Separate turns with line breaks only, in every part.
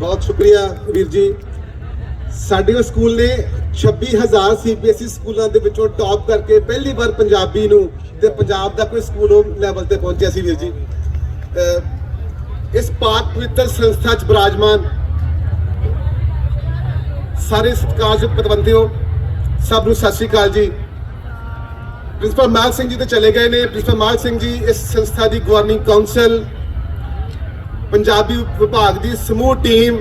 ਬਹੁਤ ਸ਼ੁਕਰੀਆ ਵੀਰ ਜੀ। ਸਾਡੇ ਸਕੂਲ ਨੇ 26000 ਸੀਬੀਐਸਈ ਸਕੂਲਾਂ ਦੇ ਵਿੱਚੋਂ ਟੌਪ ਕਰਕੇ ਪਹਿਲੀ ਵਾਰ ਪੰਜਾਬੀ ਨੂੰ ਤੇ ਪੰਜਾਬ ਦਾ ਕੋਈ ਸਕੂਲ ਉਹ ਲੈਵਲ ਤੇ ਪਹੁੰਚਿਆ ਸੀ ਵੀਰ ਜੀ। ਇਸ ਪਾਕ ਪਵਿੱਤਰ ਸੰਸਥਾ ਚ ਬਿਰਾਜਮਾਨ ਸਾਰੇ ਸਤਿਕਾਰਯੋਗ ਪ੍ਰਬੰਧਿਓ ਸਭ ਨੂੰ ਸਤਿ ਸ਼੍ਰੀ ਅਕਾਲ ਜੀ। ਪ੍ਰਿੰਸੀਪਲ ਮਾਲ ਸਿੰਘ ਜੀ ਤੇ ਚਲੇ ਗਏ ਨੇ। ਪ੍ਰਿੰਸੀਪਲ ਮਾਲ ਸਿੰਘ ਜੀ, ਇਸ ਸੰਸਥਾ ਦੀ ਗਵਰਨਿੰਗ ਕਾਉਂਸਲ ਪੰਜਾਬੀ ਵਿਭਾਗ ਦੀ ਸਮੂਹ ਟੀਮ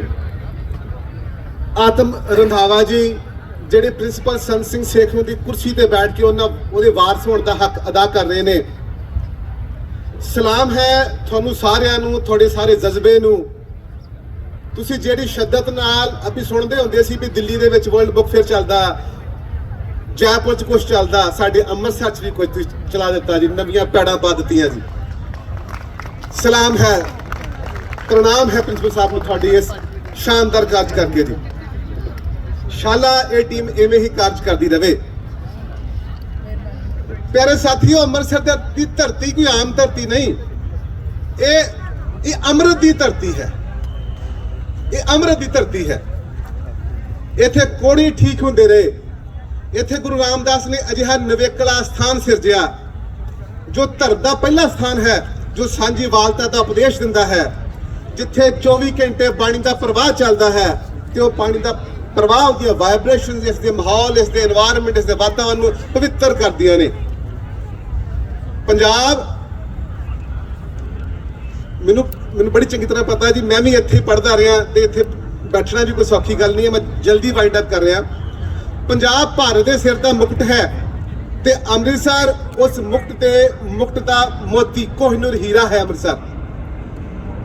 ਆਤਮ ਰੰਧਾਵਾ ਜੀ, ਜਿਹੜੇ ਪ੍ਰਿੰਸੀਪਲ ਸੰਤ ਸਿੰਘ ਸੇਖੋਂ ਦੀ ਕੁਰਸੀ ਤੇ ਬੈਠ ਕੇ ਉਹਨਾਂ ਉਹਦੇ ਵਾਰਸ ਹੋਣ ਦਾ ਹੱਕ ਅਦਾ ਕਰ ਰਹੇ ਨੇ। ਸਲਾਮ ਹੈ ਤੁਹਾਨੂੰ ਸਾਰਿਆਂ ਨੂੰ, ਤੁਹਾਡੇ ਸਾਰੇ ਜਜ਼ਬੇ ਨੂੰ। ਤੁਸੀਂ ਜਿਹੜੀ ਸ਼ਿੱਦਤ ਨਾਲ ਅਸੀਂ ਸੁਣਦੇ ਹੁੰਦੇ ਸੀ ਵੀ ਦਿੱਲੀ ਦੇ ਵਿੱਚ ਵਰਲਡ ਬੁੱਕ ਫੇਅਰ ਚੱਲਦਾ, ਜੈਪੁਰ ਚ ਕੁਝ ਚੱਲਦਾ, ਸਾਡੇ ਅੰਮ੍ਰਿਤਸਰ ਚ ਵੀ ਕੁਝ ਚਲਾ ਦਿੱਤਾ ਜੀ, ਨਵੀਆਂ ਪੈੜਾਂ ਪਾ ਦਿੱਤੀਆਂ ਜੀ। ਸਲਾਮ ਹੈ। ਪ੍ਰਣਾਮ ਹੈ ਪ੍ਰਿੰਸੀਪਲ ਸਾਹਿਬ ਨੂੰ ਤੁਹਾਡੀ ਇਸ ਸ਼ਾਨਦਾਰ ਕਾਰਜ ਕਰਕੇ ਜੀ। ਸ਼ਾਲਾ, ਇਹ ਟੀਮ ਐਵੇਂ ਹੀ ਕਾਰਜ ਕਰਦੀ ਰਹੇ ਪਿਆਰੇ ਸਾਥੀਓ, ਅੰਮ੍ਰਿਤਸਰ ਦੀ- ਧਰਤੀ ਕੋਈ ਆਮ ਧਰਤੀ ਨਹੀਂ। ਇਹ ਇਹ ਅੰਮ੍ਰਿਤ ਦੀ ਧਰਤੀ ਹੈ। ਇਹ ਅੰਮ੍ਰਿਤ ਦੀ ਧਰਤੀ ਹੈ। ਇੱਥੇ ਕੋਣੀ ਠੀਕ ਹੁੰਦੇ ਰਹੇ। ਇੱਥੇ ਗੁਰੂ ਰਾਮਦਾਸ ਨੇ ਅਜਿਹਾ ਨਵੇਕਲਾ ਸਥਾਨ ਸਿਰਜਿਆ, ਜੋ ਧਰਤ ਦਾ ਪਹਿਲਾ ਸਥਾਨ ਹੈ, ਜੋ ਸਾਂਝੀ ਵਾਲਤਾ ਦਾ ਉਪਦੇਸ਼ ਦਿੰਦਾ ਹੈ। ਜਿੱਥੇ 24 ਘੰਟੇ ਪਾਣੀ ਦਾ ਪ੍ਰਵਾਹ ਚੱਲਦਾ ਹੈ ਤੇ ਉਹ ਪਾਣੀ ਦਾ ਪ੍ਰਵਾਹ ਦੀਆਂ ਵਾਈਬ੍ਰੇਸ਼ਨ ਇਸ ਦੇ ਮਾਹੌਲ, ਇਸ ਦੇ এনवायरमेंट ਇਸ ਦੇ ਵਾਤਾਵਰਨ ਨੂੰ ਪਵਿੱਤਰ ਕਰਦੀਆਂ ਨੇ। ਪੰਜਾਬ, ਮੈਨੂੰ ਮੈਨੂੰ ਬੜੀ ਚੰਗੀ ਤਰ੍ਹਾਂ ਪਤਾ ਜੀ, ਮੈਂ ਵੀ ਇੱਥੇ ਪੜਦਾ ਰਿਹਾ ਤੇ ਇੱਥੇ ਬੈਠਣਾ ਵੀ ਕੋਈ ਸੌਖੀ ਗੱਲ ਨਹੀਂ ਹੈ, ਮੈਂ ਜਲਦੀ ਵਾਈਂਡ ਅਪ ਕਰ ਰਿਹਾ। ਪੰਜਾਬ ਭਾਰਤ ਦੇ ਸਿਰ ਦਾ ਮੁਕਟ ਹੈ ਤੇ ਅੰਮ੍ਰਿਤਸਰ ਉਸ ਮੁਕਤ ਤੇ ਮੁਕਤ ਦਾ ਮੋਤੀ ਕੋਹਨੂਰ ਹੀਰਾ ਹੈ ਅੰਮ੍ਰਿਤਸਰ।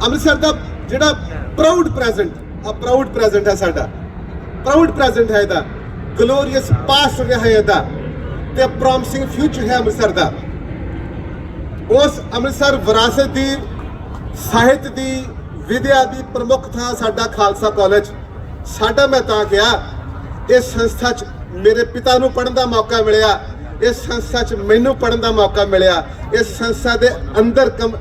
ਅੰਮ੍ਰਿਤਸਰ ਦਾ ਜਿਹੜਾ ਪ੍ਰਾਊਡ ਪ੍ਰੈਜ਼ੈਂਟ ਆ ਪ੍ਰਾਊਡ ਪ੍ਰੈਜ਼ੈਂਟ ਹੈ ਸਾਡਾ। ਪ੍ਰਾਊਡ ਪ੍ਰੈਜ਼ੈਂਟ ਹੈ ਇਹਦਾ। ਗਲੋਰੀਅਸ ਪਾਸਟ ਰਿਹਾ ਹੈ ਇਹਦਾ। ਤੇ ਪ੍ਰੋਮਿਸਿੰਗ ਫਿਊਚਰ ਹੈ ਅੰਮ੍ਰਿਤਸਰ ਦਾ। ਉਸ ਅੰਮ੍ਰਿਤਸਰ ਵਿਰਾਸਤ ਦੀ, ਸਾਹਿਤ ਦੀ, ਵਿਦਿਆ ਦੀ ਪ੍ਰਮੁੱਖ ਥਾਂ ਸਾਡਾ ਖਾਲਸਾ ਕਾਲਜ ਸਾਡਾ ਮੈਂ ਤਾਂ ਕਿਹਾ, ਇਸ ਸੰਸਥਾ 'ਚ ਮੇਰੇ ਪਿਤਾ ਨੂੰ ਪੜਨ ਦਾ ਮੌਕਾ ਮਿਲਿਆ। ਇਸ ਸੰਸਥਾ 'ਚ ਮੈਨੂੰ ਪੜਨ ਦਾ ਮੌਕਾ ਮਿਲਿਆ। ਇਸ ਸੰਸਥਾ ਦੇ ਅੰਦਰ ਕਮ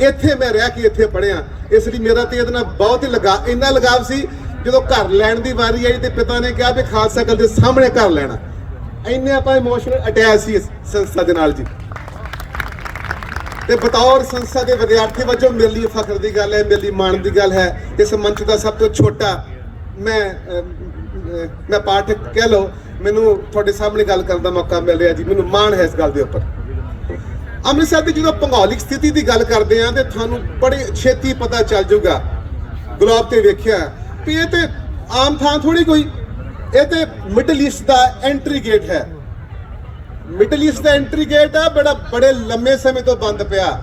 ਇੱਥੇ ਮੈਂ ਰਹਿ ਕੇ ਇੱਥੇ ਪੜਿਆ ਇਸ ਲਈ ਮੇਰਾ ਤੇ ਇਹਦੇ ਨਾਲ ਬਹੁਤ ਹੀ ਲਗਾ, ਇੰਨਾ ਲਗਾਵ ਸੀ, ਜਦੋਂ ਘਰ ਲੈਣ ਦੀ ਵਾਰੀ ਆਈ ਤੇ ਪਿਤਾ ਨੇ ਕਿਹਾ ਵੀ ਖਾਲਸਾ ਕਾਲਜ ਦੇ ਸਾਹਮਣੇ ਘਰ ਲੈਣਾ। ਇੰਨੇ ਆਪਾਂ ਇਮੋਸ਼ਨਲ ਅਟੈਚ ਸੀ ਇਸ ਸੰਸਥਾ ਦੇ ਨਾਲ ਜੀ। ਤੇ ਬਤੌਰ ਸੰਸਥਾ ਦੇ ਵਿਦਿਆਰਥੀ ਵਜੋਂ ਮੇਰੇ ਲਈ ਫਖਰ ਦੀ ਗੱਲ ਹੈ, ਮੇਰੇ ਲਈ ਮਾਣ ਦੀ ਗੱਲ ਹੈ। ਇਸ ਮੰਚ ਦਾ ਸਭ ਤੋਂ ਛੋਟਾ ਮੈਂ ਮੈਂ ਪਾਠਕ ਕਹਿ ਲਓ, ਮੈਨੂੰ ਤੁਹਾਡੇ ਸਾਹਮਣੇ ਗੱਲ ਕਰਨ ਦਾ ਮੌਕਾ ਮਿਲ ਰਿਹਾ ਜੀ। ਮੈਨੂੰ ਮਾਣ ਹੈ ਇਸ ਗੱਲ ਦੇ ਉੱਪਰ। ਅੰਮ੍ਰਿਤਸਰ ਦੀ ਜਦੋਂ ਭੂਗੋਲਿਕ ਸਥਿਤੀ ਦੀ ਗੱਲ ਕਰਦੇ ਆ ਤੇ ਤੁਹਾਨੂੰ ਬੜੀ ਛੇਤੀ ਪਤਾ ਚੱਲ ਜਾਊਗਾ। ਗਲੋਬ ਤੇ ਵੇਖਿਆ ਵੀ ਇਹ ਤੇ ਆਮ ਥਾਂ ਥੋੜੀ ਕੋਈ, ਇਹ ਤੇ ਮਿਡਲ ਈਸਟ ਦਾ ਐਂਟਰੀ ਗੇਟ ਹੈ। ਮਿਡਲ ਈਸਟ ਦਾ ਐਂਟਰੀ ਗੇਟ ਆ ਬੜਾ, ਬੜੇ ਲੰਮੇ ਸਮੇਂ ਤੋਂ ਬੰਦ ਪਿਆ।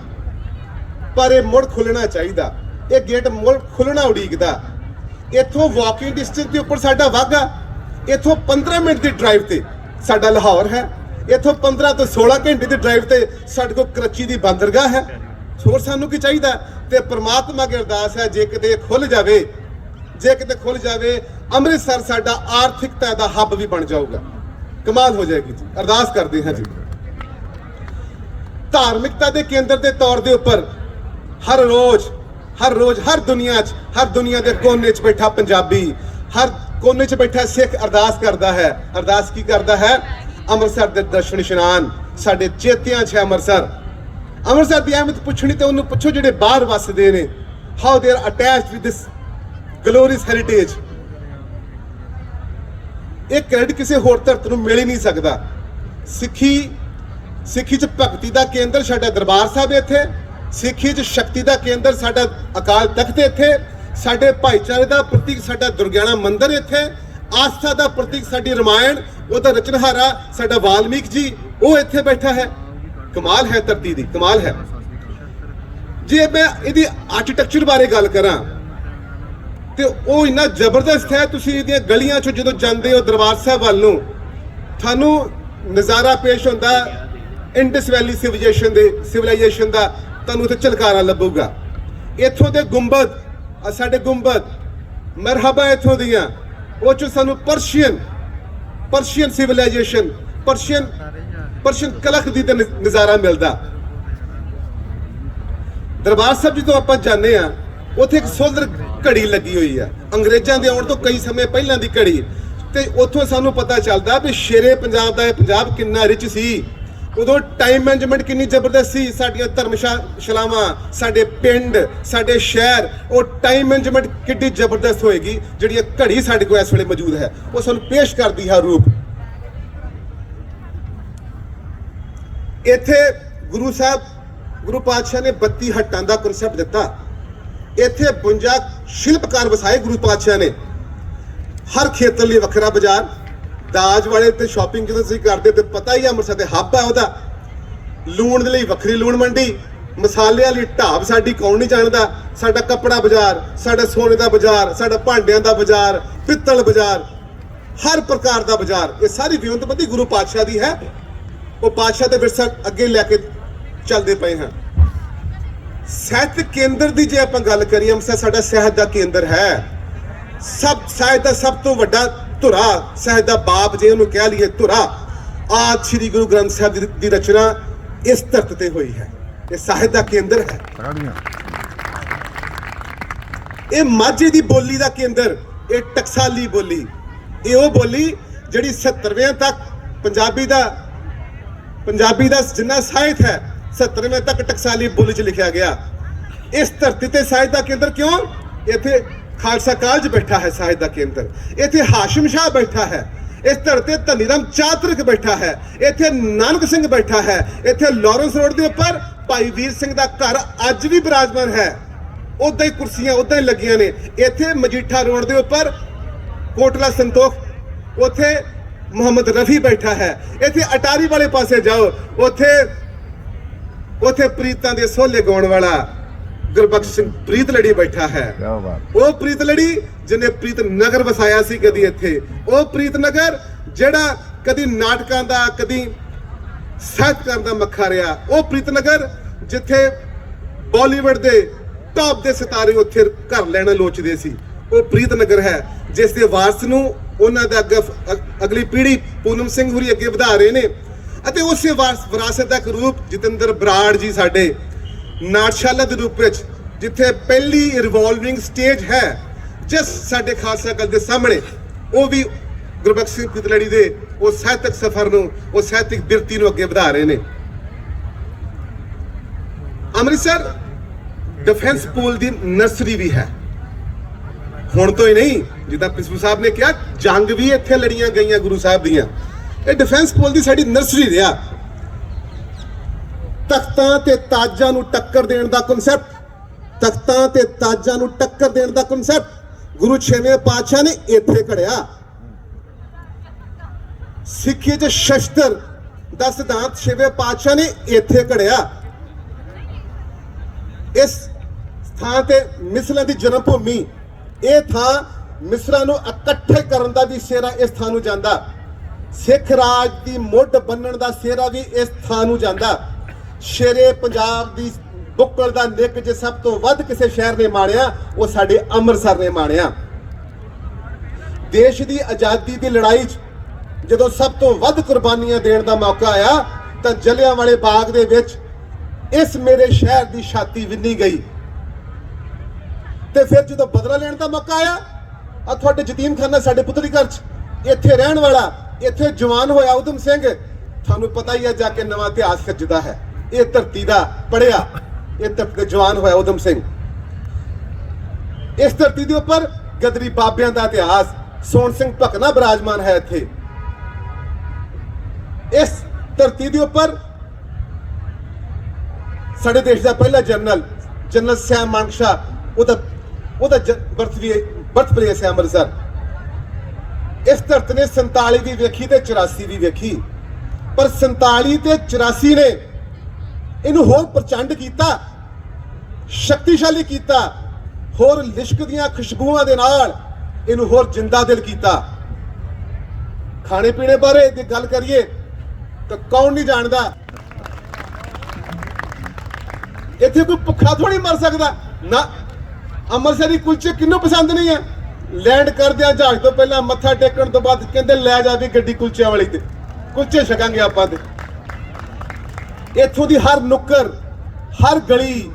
ਪਰ ਇਹ ਮੁੜ ਖੁੱਲਣਾ ਚਾਹੀਦਾ। ਇਹ ਗੇਟ ਮੁੜ ਖੁੱਲਣਾ ਉਡੀਕਦਾ। ਇੱਥੋਂ ਵਾਕਿੰਗ ਡਿਸਟੈਂਸ ਦੇ ਉੱਪਰ ਸਾਡਾ ਵਾਗਾ ਇੱਥੋਂ 15 ਮਿੰਟ ਦੀ ਡਰਾਈਵ ਤੇ ਸਾਡਾ ਲਾਹੌਰ ਹੈ। ਇੱਥੋਂ 15 ਤੋਂ 16 ਘੰਟੇ ਦੀ ਡਰਾਈਵ ਤੇ ਸਾਡੇ ਕੋਲ ਕਰਾਚੀ ਦੀ ਬੰਦਰਗਾਹ ਹੈ। ਹੋਰ ਸਾਨੂੰ ਕੀ ਚਾਹੀਦਾ? ਤੇ ਪ੍ਰਮਾਤਮਾ ਅਗੇ ਅਰਦਾਸ ਹੈ, ਜੇ ਕਿਤੇ ਖੁੱਲ ਜਾਵੇ, ਜੇ ਕਿਤੇ ਖੁੱਲ ਜਾਵੇ, ਅੰਮ੍ਰਿਤਸਰ ਸਾਡਾ ਆਰਥਿਕਤਾ ਦਾ ਹੱਬ ਵੀ ਬਣ ਜਾਊਗਾ। ਕਮਾਲ ਹੋ ਜਾਏਗੀ ਜੀ। ਅਰਦਾਸ ਕਰਦੇ ਹਾਂ ਜੀ। ਧਾਰਮਿਕਤਾ ਦੇ ਕੇਂਦਰ ਦੇ ਤੌਰ ਦੇ ਉੱਪਰ ਹਰ ਰੋਜ਼ ਹਰ ਰੋਜ਼, ਹਰ ਦੁਨੀਆ 'ਚ, ਹਰ ਦੁਨੀਆ ਦੇ ਕੋਨੇ 'ਚ ਬੈਠਾ ਪੰਜਾਬੀ, ਹਰ ਕੋਨੇ 'ਚ ਬੈਠਾ ਸਿੱਖ ਅਰਦਾਸ ਕਰਦਾ ਹੈ। ਅਰਦਾਸ ਕੀ ਕਰਦਾ ਹੈ? ਅੰਮ੍ਰਿਤਸਰ ਦੇ ਦਰਸ਼ਨ ਇਸ਼ਨਾਨ, ਸਾਡੇ ਚੇਤਿਆਂ 'ਚ ਅੰਮ੍ਰਿਤਸਰ। ਅੰਮ੍ਰਿਤਸਰ ਦੀ ਅਹਿਮੀਅਤ ਪੁੱਛਣੀ ਤੇ ਉਹਨੂੰ ਪੁੱਛੋ ਜਿਹੜੇ ਬਾਹਰ ਵਸਦੇ ਨੇ। How they are attached with this glorious heritage ਇਹ ਕ੍ਰੈਡਿਟ ਕਿਸੇ ਹੋਰ ਧਰਤ ਨੂੰ ਮਿਲ ਹੀ ਨਹੀਂ ਸਕਦਾ। ਸਿੱਖੀ ਸਿੱਖੀ ਚ ਭਗਤੀ ਦਾ ਕੇਂਦਰ ਸਾਡਾ ਦਰਬਾਰ ਸਾਹਿਬ ਇੱਥੇ। ਸਿੱਖੀ ਚ ਸ਼ਕਤੀ ਦਾ ਕੇਂਦਰ ਸਾਡਾ ਅਕਾਲ ਤਖਤ ਇੱਥੇ। ਸਾਡੇ ਭਾਈਚਾਰੇ ਦਾ ਪ੍ਰਤੀਕ ਸਾਡਾ ਦੁਰਗਿਆਣਾ ਮੰਦਿਰ ਇੱਥੇ। ਆਸਥਾ ਦਾ ਪ੍ਰਤੀਕ ਸਾਡੀ ਰਮਾਇਣ, ਉਹਦਾ ਰਚਨਹਾਰਾ ਸਾਡਾ ਵਾਲਮੀਕ ਜੀ, ਉਹ ਇੱਥੇ ਬੈਠਾ ਹੈ। ਕਮਾਲ ਹੈ ਧਰਤੀ ਦੀ, ਕਮਾਲ ਹੈ। ਜੇ ਮੈਂ ਇਹਦੀ ਆਰਕੀਟੈਕਚਰ ਬਾਰੇ ਗੱਲ ਕਰਾਂ, ਤੇ ਉਹ ਇੰਨਾ ਜ਼ਬਰਦਸਤ ਹੈ, ਤੁਸੀਂ ਇਹਦੀਆਂ ਗਲੀਆਂ 'ਚੋਂ ਜਦੋਂ ਜਾਂਦੇ ਹੋ ਦਰਬਾਰ ਸਾਹਿਬ ਵੱਲ ਨੂੰ, ਤੁਹਾਨੂੰ ਨਜ਼ਾਰਾ ਪੇਸ਼ ਹੁੰਦਾ ਇੰਡਸ ਵੈਲੀ ਸਿਵਲਾਈਜੇਸ਼ਨ ਦੇ ਸਿਵਲਾਈਜੇਸ਼ਨ ਦਾ, ਤੁਹਾਨੂੰ ਉੱਥੇ ਝਲਕਾਰਾ ਲੱਭੂਗਾ। ਇੱਥੋਂ ਦੇ ਗੁੰਬਦ ਸਾਡੇ ਗੁੰਬਦ, ਮਰਹਬਾ ਇੱਥੋਂ ਦੀਆਂ ਉਹ 'ਚੋਂ ਸਾਨੂੰ Persian Persian civilization Persian Persian ਕਲਖਦੀ ਦਾ ਨਜ਼- ਨਜ਼ਾਰਾ ਮਿਲਦਾ ਦਰਬਾਰ ਸਾਹਿਬ ਜਦੋਂ ਆਪਾਂ ਜਾਂਦੇ ਆ ਉੱਥੇ ਇੱਕ ਸੁੰਦਰ ਘੜੀ ਲੱਗੀ ਹੋਈ ਆ ਅੰਗਰੇਜ਼ਾਂ ਦੇ ਆਉਣ ਤੋਂ ਕਈ ਸਮੇਂ ਪਹਿਲਾਂ ਦੀ ਘੜੀ ਤੇ ਉੱਥੋਂ ਸਾਨੂੰ ਪਤਾ ਚੱਲਦਾ ਵੀ ਸ਼ੇਰੇ ਪੰਜਾਬ ਦਾ ਇਹ ਪੰਜਾਬ ਕਿੰਨਾ ਰਿਚ ਸੀ ਉਦੋਂ ਟਾਈਮ ਮੈਨੇਜਮੈਂਟ ਕਿੰਨੀ ਜ਼ਬਰਦਸਤ ਸੀ, ਸਾਡੀਆਂ ਧਰਮਸ਼ਾਲਾਵਾਂ ਸਾਡੇ ਪਿੰਡ, ਸਾਡੇ ਸ਼ਹਿਰ, ਉਹ ਟਾਈਮ ਮੈਨੇਜਮੈਂਟ ਕਿੰਨੀ ਜ਼ਬਰਦਸਤ ਹੋਏਗੀ ਜਿਹੜੀ ਇਹ ਘੜੀ ਸਾਡੇ ਕੋਲ ਇਸ ਵੇਲੇ ਮੌਜੂਦ ਹੈ। ਉਹ ਸਾਨੂੰ ਪੇਸ਼ ਕਰਦੀ ਹੈ ਰੂਪ। ਇੱਥੇ ਗੁਰੂ ਸਾਹਿਬ, ਗੁਰੂ ਪਾਤਸ਼ਾਹ ਨੇ 32 ਹੱਟਾਂ ਦਾ ਕਨਸੈਪਟ ਦਿੱਤਾ। ਇੱਥੇ 52 ਸ਼ਿਲਪਕਾਰ ਵਸਾਏ ਗੁਰੂ ਪਾਤਸ਼ਾਹ ਨੇ। ਹਰ ਖੇਤਰ ਲਈ ਵੱਖਰਾ ਬਾਜ਼ਾਰ ਦਾਜ ਵਾਲੇ ਤੇ ਸ਼ਾਪਿੰਗ ਜਦੋਂ ਤੁਸੀਂ ਕਰਦੇ ਤੇ ਪਤਾ ਹੀ ਆ ਅੰਮ੍ਰਿਤਸਰ ਦੇ ਹੱਬ ਆ ਉਹਦਾ। ਲੂਣ ਦੇ ਲਈ ਵੱਖਰੀ ਲੂਣ ਮੰਡੀ। ਮਸਾਲਿਆਂ ਲਈ ਢਾਬ ਸਾਡੀ ਕੌਣ ਨਹੀਂ ਜਾਣਦਾ? ਸਾਡਾ ਕੱਪੜਾ ਬਾਜ਼ਾਰ, ਸਾਡਾ ਸੋਨੇ ਦਾ ਬਾਜ਼ਾਰ, ਸਾਡਾ ਭਾਂਡਿਆਂ ਦਾ ਬਾਜ਼ਾਰ, ਪਿੱਤਲ ਬਾਜ਼ਾਰ, ਹਰ ਪ੍ਰਕਾਰ ਦਾ ਬਾਜ਼ਾਰ। ਇਹ ਸਾਰੀ ਵਿਉਂਤਪਤੀ ਗੁਰੂ ਪਾਤਸ਼ਾਹ ਦੀ ਹੈ। ਉਹ ਪਾਤਸ਼ਾਹ ਦੇ ਵਿਰਸਾ ਅੱਗੇ ਲੈ ਕੇ ਚੱਲਦੇ ਪਏ ਹਾਂ। ਸਾਹਿਤ ਕੇਂਦਰ ਦੀ ਜੇ ਆਪਾਂ ਗੱਲ ਕਰੀਏ, ਅੰਮ੍ਰਿਤਸਰ ਸਾਡਾ ਸਾਹਿਤ ਦਾ ਕੇਂਦਰ ਹੈ। ਸਭ ਸਾਹਿਤ ਦਾ ਸਭ ਤੋਂ ਵੱਡਾ ਧੁਰਾ ਸਾਹਿਤ ਦਾ ਬਾਪ ਜੇ ਉਹਨੂੰ ਕਹਿ ਲਈਏ ਧੁਰਾ ਆਦ ਸ੍ਰੀ ਗੁਰੂ ਗ੍ਰੰਥ ਸਾਹਿਬ ਦੀ- ਰਚਨਾ ਇਸ ਧਰਤ ਤੇ ਹੋਈ ਹੈ। ਇਹ ਸਾਹਿਤ ਦਾ ਕੇਂਦਰ ਹੈ। ਇਹ ਮਾਝੇ ਦੀ ਬੋਲੀ ਦਾ ਕੇਂਦਰ ਇਹ ਟਕਸਾਲੀ ਬੋਲੀ। ਇਹ ਉਹ ਬੋਲੀ ਜਿਹੜੀ 70ਵੇਂ ਤੱਕ ਪੰਜਾਬੀ ਦਾ ਪੰਜਾਬੀ ਦਾ ਜਿੰਨਾ ਸਾਹਿਤ ਹੈ 70ਵੇਂ ਤੱਕ ਟਕਸਾਲੀ ਬੋਲੀ 'ਚ ਲਿਖਿਆ ਗਿਆ। ਇਸ ਧਰਤੀ ਤੇ ਸਾਹਿਤ ਦਾ ਕੇਂਦਰ ਕਿਉਂ? ਇੱਥੇ ਖਾਲਸਾ ਕਾਲਜ ਬੈਠਾ ਹੈ ਸਾਹਿਤ ਦਾ ਕੇਂਦਰ। ਇੱਥੇ ਹਾਸ਼ਮ ਸ਼ਾਹ ਬੈਠਾ ਹੈ। ਇਸ ਧਰਤੀ ਤੇ ਧਨੀਰਾਮ ਚਾਤਰਿਕ ਬੈਠਾ ਹੈ। ਇੱਥੇ ਨਾਨਕ ਸਿੰਘ ਬੈਠਾ ਹੈ। ਇੱਥੇ ਲਾਰੈਂਸ ਰੋਡ ਦੇ ਉੱਪਰ ਭਾਈ ਵੀਰ ਸਿੰਘ ਦਾ ਘਰ ਅੱਜ ਵੀ ਬਿਰਾਜਮਾਨ ਹੈ। ਉਦਾਂ ਹੀ ਕੁਰਸੀਆਂ ਉਦਾਂ ਹੀ ਲੱਗੀਆਂ ਨੇ। ਇੱਥੇ ਮਜੀਠਾ ਰੋਡ ਦੇ ਉੱਪਰ ਕੋਟਲਾ ਸੰਤੋਖ, ਉੱਥੇ ਮੁਹੰਮਦ ਰਫੀ ਬੈਠਾ ਹੈ। ਇੱਥੇ ਅਟਾਰੀ ਵਾਲੇ ਪਾਸੇ ਜਾਓ। ਉੱਥੇ ਉੱਥੇ ਪ੍ਰੀਤਾਂ ਦੇ ਸੋਲੇ ਗਾਉਣ ਵਾਲਾ ਗੁਰਬਖਸ਼ ਸਿੰਘ ਪ੍ਰੀਤ ਲੜੀ ਬੈਠਾ ਹੈ। ਉਹ ਪ੍ਰੀਤ ਲੜੀ ਜਿਹਨੇ ਪ੍ਰੀਤ ਨਗਰ ਵਸਾਇਆ ਸੀ ਕਦੀ ਇੱਥੇ। ਉਹ ਪ੍ਰੀਤ ਨਗਰ ਜਿਹੜਾ ਕਦੀ ਨਾਟਕਾਂ ਦਾ ਕਦੀ ਸਾਹਿਤਕਾਰ ਦਾ ਮੱਖਾ ਰਿਹਾ। ਉਹ ਪ੍ਰੀਤ ਨਗਰ ਜਿੱਥੇ ਬਾਲੀਵੁੱਡ ਦੇ ਟੌਪ ਦੇ ਸਿਤਾਰੇ ਉੱਥੇ ਘਰ ਲੈਣਾ ਲੋਚਦੇ ਸੀ। ਉਹ ਪ੍ਰੀਤ ਨਗਰ ਹੈ ਜਿਸ ਦੇ ਵਾਰਸ ਨੂੰ ਉਹਨਾਂ ਦਾ ਅਗ- ਅਗਲੀ ਪੀੜ੍ਹੀ ਪੂਨਮ ਸਿੰਘ ਹੁਰੀ ਅੱਗੇ ਵਧਾ ਰਹੇ ਨੇ। ਅਤੇ ਉਸੇ ਵਾਰਸ ਵਿਰਾਸਤ ਦਾ ਇੱਕ ਰੂਪ ਜਤਿੰਦਰ ਬਰਾੜ ਜੀ ਸਾਡੇ ਨਾਟਸ਼ਾਲਾ ਦੇ ਰੂਪ ਵਿੱਚ, ਜਿੱਥੇ ਪਹਿਲੀ ਰਿਵੋਲਵਿੰਗ ਸਟੇਜ ਹੈ, ਜਿਸ ਸਾਡੇ ਖਾਲਸਾ ਕਲ ਦੇ ਸਾਹਮਣੇ, ਉਹ ਵੀ ਗੁਰਬਖਸ਼ ਸਿੰਘ ਪਿਤਲੜੀ ਦੇ ਉਹ ਸਾਹਿਤਕ ਸਫ਼ਰ ਨੂੰ, ਉਹ ਸਾਹਿਤਕ ਬਿਰਤੀ ਨੂੰ ਅੱਗੇ ਵਧਾ ਰਹੇ ਨੇ। ਅੰਮ੍ਰਿਤਸਰ ਡਿਫੈਂਸ ਪੂਲ ਦੀ ਨਰਸਰੀ ਵੀ ਹੈ। ਹੁਣ ਤੋਂ ਹੀ ਨਹੀਂ, ਜਿੱਦਾਂ ਪ੍ਰਿੰਸੀਪਲ ਸਾਹਿਬ ਨੇ ਕਿਹਾ, ਜੰਗ ਵੀ ਇੱਥੇ ਲੜੀਆਂ ਗਈਆਂ ਗੁਰੂ ਸਾਹਿਬ ਦੀਆਂ। ਇਹ ਡਿਫੈਂਸ ਪੂਲ ਦੀ ਸਾਡੀ ਨਰਸਰੀ ਰਿਹਾ। ਤਖਤਾਂ ਤੇ ਤਾਜਾਂ ਨੂੰ ਟੱਕਰ ਦੇਣ ਦਾ ਕਨਸੈਪਟ ਤਖਤਾਂ ਤੇ ਤਾਜਾਂ ਨੂੰ ਟੱਕਰ ਦੇਣ ਦਾ ਕਨਸੈਪਟ ਗੁਰੂ ਛੇਵੇਂ ਪਾਤਸ਼ਾਹ ਨੇ ਇੱਥੇ ਘੜਿਆ ਸਿੱਖੀ ਚ ਸ਼ਸਤਰ ਦਾ ਸਿਧਾਂਤ ਛੇਵੇਂ ਪਾਤਸ਼ਾਹ ਨੇ ਇੱਥੇ ਘੜਿਆ ਇਸ ਥਾਂ ਤੇ ਮਿਸਲਾਂ ਦੀ ਜਨਮ ਭੂਮੀ ਇਹ ਥਾਂ ਮਿਸਰਾਂ ਨੂੰ ਇਕੱਠੇ ਕਰਨ ਦਾ ਵੀ ਸਿਹਰਾ ਇਸ ਥਾਂ ਨੂੰ ਜਾਂਦਾ। ਸਿੱਖ ਰਾਜ ਦੀ ਮੁੱਢ ਬੰਨਣ ਦਾ ਸਿਹਰਾ ਵੀ ਇਸ ਥਾਂ ਨੂੰ ਜਾਂਦਾ। ਸ਼ੇਰੇ ਪੰਜਾਬ ਦੀ ਬੁੱਕਲ ਦਾ ਨਿੱਕ ਜੇ ਸਭ ਤੋਂ ਵੱਧ ਕਿਸੇ ਸ਼ਹਿਰ ਨੇ ਮਾਣਿਆ, ਉਹ ਸਾਡੇ ਅੰਮ੍ਰਿਤਸਰ ਨੇ ਮਾਣਿਆ। ਦੇਸ਼ ਦੀ ਆਜ਼ਾਦੀ ਦੀ ਲੜਾਈ 'ਚ ਜਦੋਂ ਸਭ ਤੋਂ ਵੱਧ ਕੁਰਬਾਨੀਆਂ ਦੇਣ ਦਾ ਮੌਕਾ ਆਇਆ, ਤਾਂ ਜਲਿਆਂ ਵਾਲੇ ਬਾਗ ਦੇ ਵਿੱਚ ਇਸ ਮੇਰੇ ਸ਼ਹਿਰ ਦੀ ਛਾਤੀ ਵਿੰਨੀ ਗਈ। ਤੇ ਫਿਰ ਜਦੋਂ ਬਦਲਾ ਲੈਣ ਦਾ ਮੌਕਾ ਆਇਆ ਆ ਤੁਹਾਡੇ ਯਤੀਮਖਾਨਾ ਸਾਡੇ ਪੁੱਤਰੀ ਘਰ 'ਚ ਇੱਥੇ ਰਹਿਣ ਵਾਲਾ, ਇੱਥੇ ਜਵਾਨ ਹੋਇਆ ਉਦਮ ਸਿੰਘ, ਤੁਹਾਨੂੰ ਪਤਾ ਹੀ ਹੈ ਜਾ ਕੇ ਨਵਾਂ ਇਤਿਹਾਸ ਖੱਜਦਾ ਹੈ। ਇਹ ਧਰਤੀ ਦਾ ਪੜਿਆ, ਇਹ ਧਰਤੀ ਜਵਾਨ ਹੋਇਆ ਉਦਮ ਸਿੰਘ। ਇਸ ਧਰਤੀ ਦੇ ਉੱਪਰ ਗਦਰੀ ਬਾਬਿਆਂ ਦਾ ਇਤਿਹਾਸ, ਸੋਹਣ ਸਿੰਘ ਭਕਨਾ ਬਰਾਜਮਾਨ ਹੈ ਇੱਥੇ। ਇਸ ਧਰਤੀ ਦੇ ਉੱਪਰ ਸਾਡੇ ਦੇਸ਼ ਦਾ ਪਹਿਲਾ ਜਨਰਲ ਜਨਰਲ ਸਿਆਮ ਮਾਨਕਸ਼ਾ, ਉਹਦਾ ਉਹਦਾ ਬਰਥ ਵੀ, ਬਰਥ ਪਲੇਸ ਹੈ ਅੰਮ੍ਰਿਤਸਰ। ਇਸ ਧਰਤੀ ਨੇ 47 ਵੀ ਵੇਖੀ ਤੇ 84 ਵੀ ਵੇਖੀ। ਪਰ 47 ਤੇ 84 ਨੇ ਇਹਨੂੰ ਹੋਰ ਪ੍ਰਚੰਡ ਕੀਤਾ, ਸ਼ਕਤੀਸ਼ਾਲੀ ਕੀਤਾ, ਹੋਰ ਲਿਸ਼ਕ ਦੀਆਂ ਖੁਸ਼ਬੂਆਂ ਦੇ ਨਾਲ ਇਹਨੂੰ ਹੋਰ ਜਿੰਦਾ ਦਿਲ ਕੀਤਾ। ਖਾਣੇ ਪੀਣੇ ਬਾਰੇ ਜੇ ਗੱਲ ਕਰੀਏ, ਤਾਂ ਕੌਣ ਨਹੀਂ ਜਾਣਦਾ? ਇੱਥੇ ਕੋਈ ਭੁੱਖਾ ਥੋੜੀ ਮਰ ਸਕਦਾ। ਨਾ, ਅੰਮ੍ਰਿਤਸਰੀ ਕੁਲਚੇ ਕਿੰਨੂੰ ਪਸੰਦ ਨਹੀਂ ਹੈ? ਲੈਂਡ ਕਰਦਿਆਂ ਜਹਾਜ਼ ਤੋਂ ਪਹਿਲਾਂ ਮੱਥਾ ਟੇਕਣ ਤੋਂ ਬਾਅਦ ਕਹਿੰਦੇ, ਲੈ ਜਾ ਵੀ ਗੱਡੀ ਕੁਲਚਿਆਂ ਵਾਲੀ ਤੇ। ਕੁਲਚੇ ਛਕਾਂਗੇ ਆਪਾਂ ਤੇ। ਇੱਥੋਂ ਦੀ ਹਰ ਨੁੱਕਰ, ਹਰ ਗਲੀ,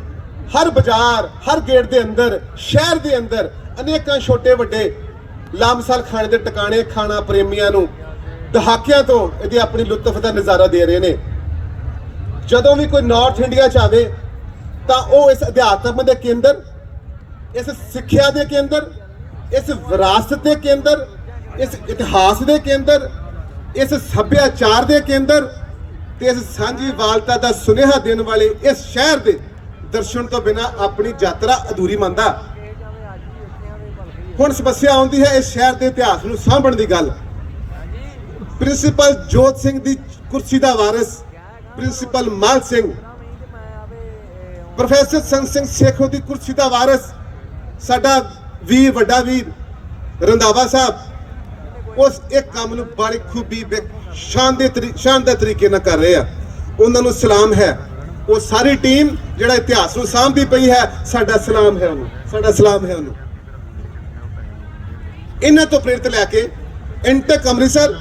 ਹਰ ਬਾਜ਼ਾਰ, ਹਰ ਗੇਟ ਦੇ ਅੰਦਰ, ਸ਼ਹਿਰ ਦੇ ਅੰਦਰ ਅਨੇਕਾਂ ਛੋਟੇ ਵੱਡੇ ਲਾਮਸਾਲ ਖਾਣੇ ਦੇ ਟਿਕਾਣੇ, ਖਾਣਾ ਪ੍ਰੇਮੀਆਂ ਨੂੰ ਦਹਾਕਿਆਂ ਤੋਂ ਇਹਦੀ ਆਪਣੀ ਲੁਤਫ ਦਾ ਨਜ਼ਾਰਾ ਦੇ ਰਹੇ ਨੇ। ਜਦੋਂ ਵੀ ਕੋਈ ਨਾਰਥ ਇੰਡੀਆ ਚ ਆਵੇ, ਤਾਂ ਉਹ ਇਸ ਅਧਿਆਤਮ ਦੇ ਕੇਂਦਰ, ਇਸ ਸਿੱਖਿਆ ਦੇ ਕੇਂਦਰ, ਇਸ ਵਿਰਾਸਤ ਦੇ ਕੇਂਦਰ, ਇਸ ਇਤਿਹਾਸ ਦੇ ਕੇਂਦਰ, ਇਸ ਸੱਭਿਆਚਾਰ ਦੇ ਕੇਂਦਰ ਤੇ ਇਸ ਸਾਂਝੀ ਵਾਲਤਾ ਦਾ ਸੁਨੇਹਾ ਦੇਣ ਵਾਲੇ ਇਸ ਸ਼ਹਿਰ ਦੇ ਦਰਸ਼ਨ ਤੋਂ ਬਿਨਾ ਆਪਣੀ ਯਾਤਰਾ ਅਧੂਰੀ ਮੰਨਦਾ। ਹੁਣ ਸਮੱਸਿਆ ਆਉਂਦੀ ਹੈ ਇਸ ਸ਼ਹਿਰ ਦੇ ਇਤਿਹਾਸ ਨੂੰ ਸਾਂਭਣ ਦੀ ਗੱਲ। ਪ੍ਰਿੰਸੀਪਲ ਜੋਤ ਸਿੰਘ ਦੀ ਕੁਰਸੀ ਦਾ ਵਾਰਿਸ, ਪ੍ਰਿੰਸੀਪਲ ਮਾਲ ਸਿੰਘ। ਪ੍ਰੋਫੈਸਰ ਸੰਤ ਸਿੰਘ ਸੇਖੋ ਦੀ ਕੁਰਸੀ ਦਾ ਵਾਰਿਸ, ਸਾਡਾ ਵੀਰ, ਵੱਡਾ ਵੀਰ ਰੰਦਾਵਾ ਸਾਹਿਬ। ਉਸ ਇੱਕ ਕੰਮ ਨੂੰ ਬੜੀ ਖੂਬੀ ਸ਼ਾਨਦਾਰ ਸ਼ਾਨਦਾਰ ਤਰੀਕੇ ਨਾਲ ਕਰ ਰਹੇ ਆ। ਉਹਨਾਂ ਨੂੰ ਸਲਾਮ ਹੈ। ਉਹ ਸਾਰੀ ਟੀਮ ਜਿਹੜਾ ਇਤਿਹਾਸ ਨੂੰ ਸਾਂਭਦੀ ਪਈ ਹੈ, ਸਾਡਾ ਸਲਾਮ ਹੈ ਉਹਨੂੰ, ਸਾਡਾ ਸਲਾਮ ਹੈ ਉਹਨੂੰ। ਇਹਨਾਂ ਤੋਂ ਪ੍ਰੇਰਿਤ ਲੈ ਕੇ ਇੰਟਕ ਅੰਮ੍ਰਿਤਸਰ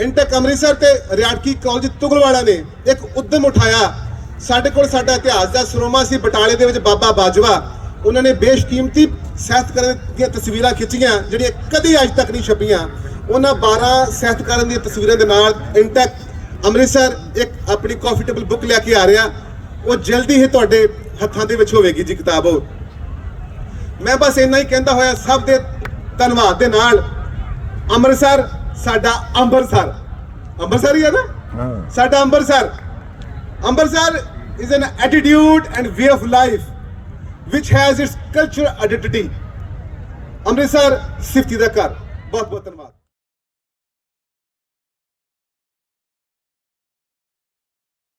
ਇੰਟਕ ਅੰਮ੍ਰਿਤਸਰ ਤੇ ਰਿਆੜਕੀ ਕਾਲਜ ਤੁਗਲਵਾੜਾ ਨੇ ਇੱਕ ਉਦਮ ਉਠਾਇਆ। ਸਾਡੇ ਕੋਲ ਸਾਡਾ ਇਤਿਹਾਸ ਦਾ ਸਰੋਮਾ ਸੀ, ਬਟਾਲੇ ਦੇ ਵਿੱਚ ਬਾਬਾ ਬਾਜਵਾ। ਉਹਨਾਂ ਨੇ ਬੇਸ਼ਕੀਮਤੀ ਸਾਹਿਤਕਾਰਾਂ ਦੀਆਂ ਤਸਵੀਰਾਂ ਖਿੱਚੀਆਂ, ਜਿਹੜੀਆਂ ਕਦੀ ਅੱਜ ਤੱਕ ਨਹੀਂ ਛਪੀਆਂ। ਉਹਨਾਂ 12 ਸਾਹਿਤਕਾਰਾਂ ਦੀਆਂ ਤਸਵੀਰਾਂ ਦੇ ਨਾਲ ਇੰਟਕ ਅੰਮ੍ਰਿਤਸਰ ਇੱਕ ਆਪਣੀ ਕੰਫਰਟੇਬਲ ਬੁੱਕ ਲੈ ਕੇ ਆ ਰਿਹਾ। ਉਹ ਜਲਦੀ ਹੀ ਤੁਹਾਡੇ ਹੱਥਾਂ ਦੇ ਵਿੱਚ ਹੋਵੇਗੀ ਜੀ ਕਿਤਾਬ ਉਹ। ਮੈਂ ਬਸ ਇੰਨਾ ਹੀ ਕਹਿੰਦਾ ਹੋਇਆ ਸਭ ਦੇ ਧੰਨਵਾਦ ਦੇ ਨਾਲ ਅੰਮ੍ਰਿਤਸਰ ਸਾਡਾ ਅੰਮ੍ਰਿਤਸਰ ਅੰਮ੍ਰਿਤਸਰ ਹੀ ਹੈ ਨਾ? ਸਾਡਾ Amritsar Amritsar is an attitude and way of life which has its cultural identity. Amritsar ਸਿਫਤੀ ਦਾ ਘਰ। ਬਹੁਤ ਬਹੁਤ ਧੰਨਵਾਦ।